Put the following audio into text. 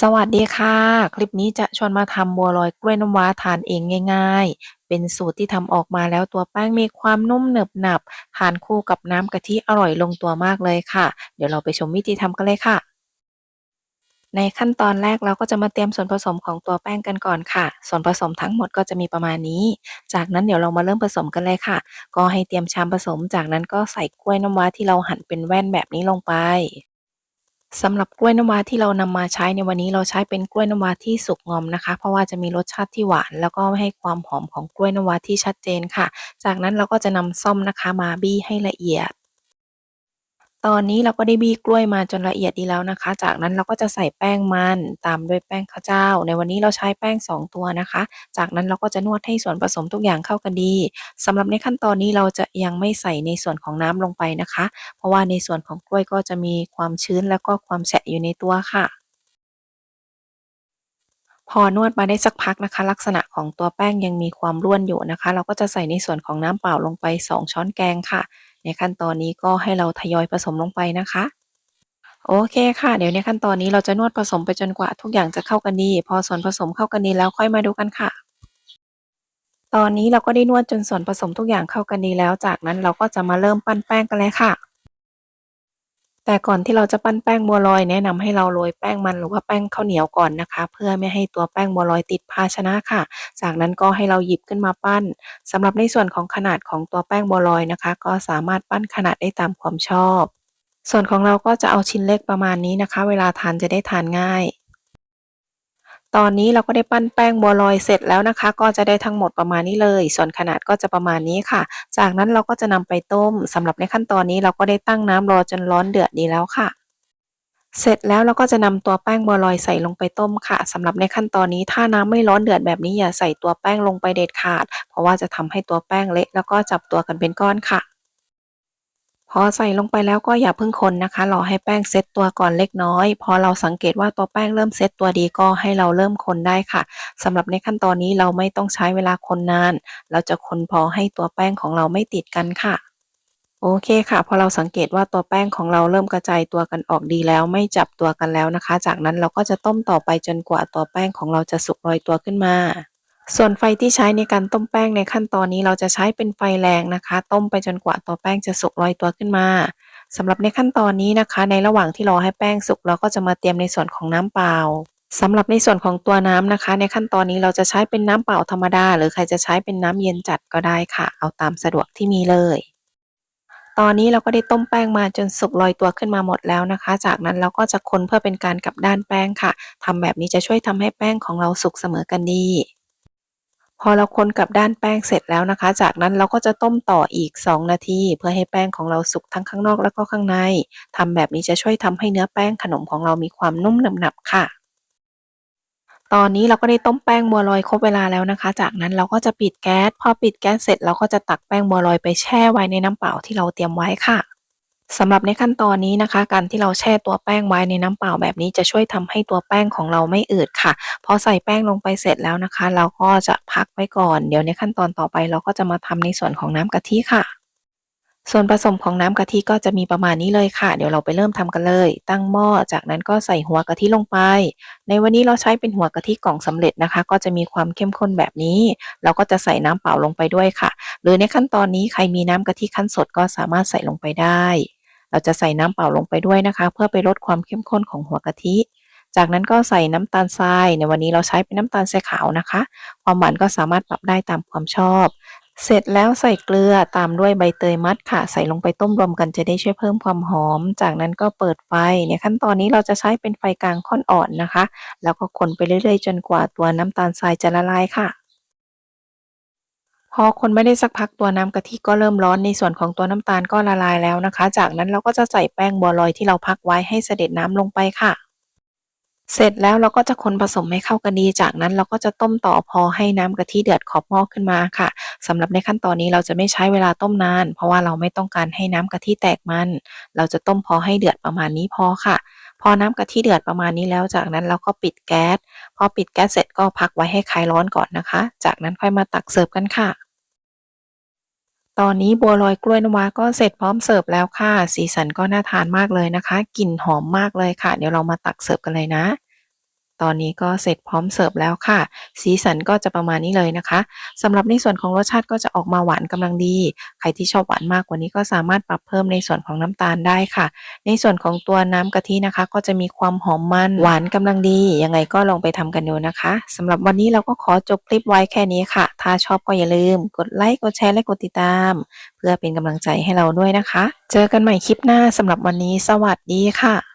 สวัสดีค่ะ คลิปนี้จะชวนมาทำบัวลอยกล้วยน้ำว้าทานเองง่าย ๆ เป็นสูตรที่ทำออกมาแล้วตัวแป้งมีความนุ่มหนึบหนับ ทานคู่กับน้ำกะทิอร่อยลงตัวมากเลยค่ะ เดี๋ยวเราไปชมวิธีทำกันเลยค่ะ ในขั้นตอนแรกเราก็จะมาเตรียมส่วนผสมของตัวแป้งกันก่อนค่ะ ส่วนผสมทั้งหมดก็จะมีประมาณนี้ จากนั้นเดี๋ยวเรามาเริ่มผสมกันเลยค่ะ ก็ให้เตรียมชามผสม จากนั้นก็ใส่กล้วยน้ำว้าที่เราหั่นเป็นแว่นแบบนี้ลงไป สำหรับกล้วยน้ำว้าที่เรานำมาใช้ในวันนี้เราใช้เป็นกล้วยน้ำว้าที่สุกงอมนะคะ เพราะว่าจะมีรสชาติที่หวาน แล้วก็ให้ความหอมของกล้วยน้ำว้าที่ชัดเจนค่ะ จากนั้นเราก็จะนำส้อมนะคะมาบี้ให้ละเอียด ตอนนี้เราก็ได้บี้กล้วยมาจนละเอียดดีแล้วนะคะ จากนั้นเราก็จะใส่แป้งมันตามด้วยแป้งข้าวเจ้า ในวันนี้เราใช้แป้ง 2 ตัวนะคะ จากนั้นเราก็จะนวดให้ส่วนผสมทุกอย่างเข้ากันดีสำหรับในขั้นตอนนี้เราจะยังไม่ใส่ในส่วนของน้ำลงไปนะคะ เพราะว่าในส่วนของกล้วยก็จะมีความชื้นแล้วก็ความแฉะอยู่ในตัวค่ะพอนวดมาได้สักพักนะคะ ลักษณะของตัวแป้งยังมีความร่วนอยู่นะคะ เราก็จะใส่ในส่วนของน้ำเปล่าลงไป 2 ช้อนแกงค่ะ ในขั้นตอนนี้ก็ให้เราทยอยผสมลงไปนะคะ โอเคค่ะ เดี๋ยวในขั้นตอนนี้เราจะนวดผสมไปจนกว่าทุกอย่างจะเข้ากันดี พอส่วนผสมเข้ากันดีแล้วค่อยมาดูกันค่ะ ตอนนี้เราก็ได้นวดจนส่วนผสมทุกอย่างเข้ากันดีแล้ว จากนั้นเราก็จะมาเริ่มปั้นแป้งกันเลยค่ะ แต่ก่อนที่เราจะปั้นแป้งบัวลอยแนะนำให้เราโรยแป้งมันหรือว่าแป้งข้าวเหนียวก่อนนะคะ เพื่อไม่ให้ตัวแป้งบัวลอยติดภาชนะค่ะ จากนั้นก็ให้เราหยิบขึ้นมาปั้นสำหรับในส่วนของขนาดของตัวแป้งบัวลอยนะคะ ก็สามารถปั้นขนาดได้ตามความชอบ ส่วนของเราก็จะเอาชิ้นเล็กประมาณนี้นะคะ เวลาทานจะได้ทานง่าย ตอนนี้เราก็ได้ปั้นแป้งบัวลอยเสร็จแล้วนะคะ ก็จะได้ทั้งหมดประมาณนี้เลย ส่วนขนาดก็จะประมาณนี้ค่ะ จากนั้นเราก็จะนำไปต้มสำหรับในขั้นตอนนี้เราก็ได้ตั้งน้ำรอจนร้อนเดือดดีแล้วค่ะ เสร็จแล้วเราก็จะนำตัวแป้งบัวลอยใส่ลงไปต้มค่ะสำหรับในขั้นตอนนี้ถ้าน้ำไม่ร้อนเดือดแบบนี้อย่าใส่ตัวแป้งลงไปเด็ดขาด เพราะว่าจะทำให้ตัวแป้งเละแล้วก็จับตัวกันเป็นก้อนค่ะ พอใส่ลงไปแล้วก็อย่าเพิ่งคนนะคะ รอให้แป้งเซตตัวก่อนเล็กน้อย พอเราสังเกตว่าตัวแป้งเริ่มเซตตัวดีก็ให้เราเริ่มคนได้ค่ะสำหรับในขั้นตอนนี้เราไม่ต้องใช้เวลาคนนาน เราจะคนพอให้ตัวแป้งของเราไม่ติดกันค่ะโอเคค่ะ พอเราสังเกตว่าตัวแป้งของเราเริ่มกระจายตัวกันออกดีแล้ว ไม่จับตัวกันแล้วนะคะ จากนั้นเราก็จะต้มต่อไปจนกว่าตัวแป้งของเราจะสุกลอยตัวขึ้นมา ส่วนไฟที่ใช้ในการต้มแป้งในขั้นตอนนี้เราจะใช้เป็นไฟแรงนะคะ ต้มไปจนกว่าตัวแป้งจะสุกลอยตัวขึ้นมาสำหรับในขั้นตอนนี้นะคะ ในระหว่างที่รอให้แป้งสุกเราก็จะมาเตรียมในส่วนของน้ำเปล่าสำหรับในส่วนของตัวน้ำนะคะ ในขั้นตอนนี้เราจะใช้เป็นน้ำเปล่าธรรมดา หรือใครจะใช้เป็นน้ำเย็นจัดก็ได้ค่ะ เอาตามสะดวกที่มีเลย ตอนนี้เราก็ได้ต้มแป้งมาจนสุกลอยตัวขึ้นมาหมดแล้วนะคะ จากนั้นเราก็จะคนเพื่อเป็นการกลับด้านแป้งค่ะทำแบบนี้จะช่วยทำให้แป้งของเราสุกเสมอกันดี พอเราคนกับด้านแป้งเสร็จแล้วนะคะ จากนั้นเราก็จะต้มต่ออีก 2 นาที เพื่อให้แป้งของเราสุกทั้งข้างนอกแล้วก็ข้างในทำแบบนี้จะช่วยทำให้เนื้อแป้งขนมของเรามีความนุ่มหนับๆค่ะ ตอนนี้เราก็ได้ต้มแป้งบัวลอยครบเวลาแล้วนะคะ จากนั้นเราก็จะปิดแก๊ส พอปิดแก๊สเสร็จเราก็จะตักแป้งบัวลอยไปแช่ไว้ในน้ำเปล่าที่เราเตรียมไว้ค่ะ สำหรับในขั้นตอนนี้นะคะ การที่เราแช่ตัวแป้งไว้ในน้ำเปล่าแบบนี้จะช่วยทำให้ตัวแป้งของเราไม่อืดค่ะพอใส่แป้งลงไปเสร็จแล้วนะคะ เราก็จะพักไว้ก่อน เดี๋ยวในขั้นตอนต่อไปเราก็จะมาทำในส่วนของน้ำกะทิค่ะ ส่วนผสมของน้ำกะทิก็จะมีประมาณนี้เลยค่ะ เดี๋ยวเราไปเริ่มทำกันเลย ตั้งหม้อจากนั้นก็ใส่หัวกะทิลงไป ในวันนี้เราใช้เป็นหัวกะทิกล่องสำเร็จนะคะ ก็จะมีความเข้มข้นแบบนี้ เราก็จะใส่น้ำเปล่าลงไปด้วยค่ะ หรือในขั้นตอนนี้ใครมีน้ำกะทิคั้นสดก็สามารถใส่ลงไปได้ เราจะใส่น้ำเปล่าลงไปด้วยนะคะ เพื่อไปลดความเข้มข้นของหัวกะทิ จากนั้นก็ใส่น้ำตาลทราย ในวันนี้เราใช้เป็นน้ำตาลทรายขาวนะคะ ความหวานก็สามารถปรับได้ตามความชอบ เสร็จแล้วใส่เกลือตามด้วยใบเตยมัดค่ะ ใส่ลงไปต้มรวมกันจะได้ช่วยเพิ่มความหอม จากนั้นก็เปิดไฟ ในขั้นตอนนี้เราจะใช้เป็นไฟกลางค่อนอ่อนนะคะ แล้วก็คนไปเรื่อยๆ จนกว่าตัวน้ำตาลทรายจะละลายค่ะ พอคนไม่ได้สักพักตัวน้ำกะทิก็เริ่มร้อนในส่วนของตัวน้ำตาลก็ละลายแล้วนะคะ จากนั้นเราก็จะใส่แป้งบัวลอยที่เราพักไว้ให้เสด็จน้ำลงไปค่ะ เสร็จแล้วเราก็จะคนผสมให้เข้ากันดี จากนั้นเราก็จะต้มต่อพอให้น้ำกะทิเดือดขอบหม้อขึ้นมาค่ะสำหรับในขั้นตอนนี้เราจะไม่ใช้เวลาต้มนาน เพราะว่าเราไม่ต้องการให้น้ำกะทิแตกมัน เราจะต้มพอให้เดือดประมาณนี้พอค่ะพอน้ำกะทิเดือดประมาณนี้แล้ว จากนั้นเราก็ปิดแก๊ส พอปิดแก๊สเสร็จก็พักไว้ให้คลายร้อนก่อนนะคะ จากนั้นค่อยมาตักเสิร์ฟกันค่ะ ตอนนี้บัวลอยกล้วยน้ำว้าก็เสร็จพร้อมเสิร์ฟแล้วค่ะ สีสันก็น่าทานมากเลยนะคะ กลิ่นหอมมากเลยค่ะ เดี๋ยวเรามาตักเสิร์ฟกันเลยนะ ตอนนี้ก็เสร็จพร้อมเสิร์ฟแล้วค่ะ สีสันก็จะประมาณนี้เลยนะคะสำหรับในส่วนของรสชาติก็จะออกมาหวานกำลังดี ใครที่ชอบหวานมากกว่านี้ก็สามารถปรับเพิ่มในส่วนของน้ำตาลได้ค่ะ ในส่วนของตัวน้ำกะทินะคะ ก็จะมีความหอมมันหวานกำลังดี ยังไงก็ลองไปทำกันดูนะคะสำหรับวันนี้เราก็ขอจบคลิปไว้แค่นี้ค่ะ ถ้าชอบก็อย่าลืม กดไลค์กดแชร์และกดติดตาม เพื่อเป็นกำลังใจให้เราด้วยนะคะ เจอกันใหม่คลิปหน้าสำหรับวันนี้ สวัสดีค่ะ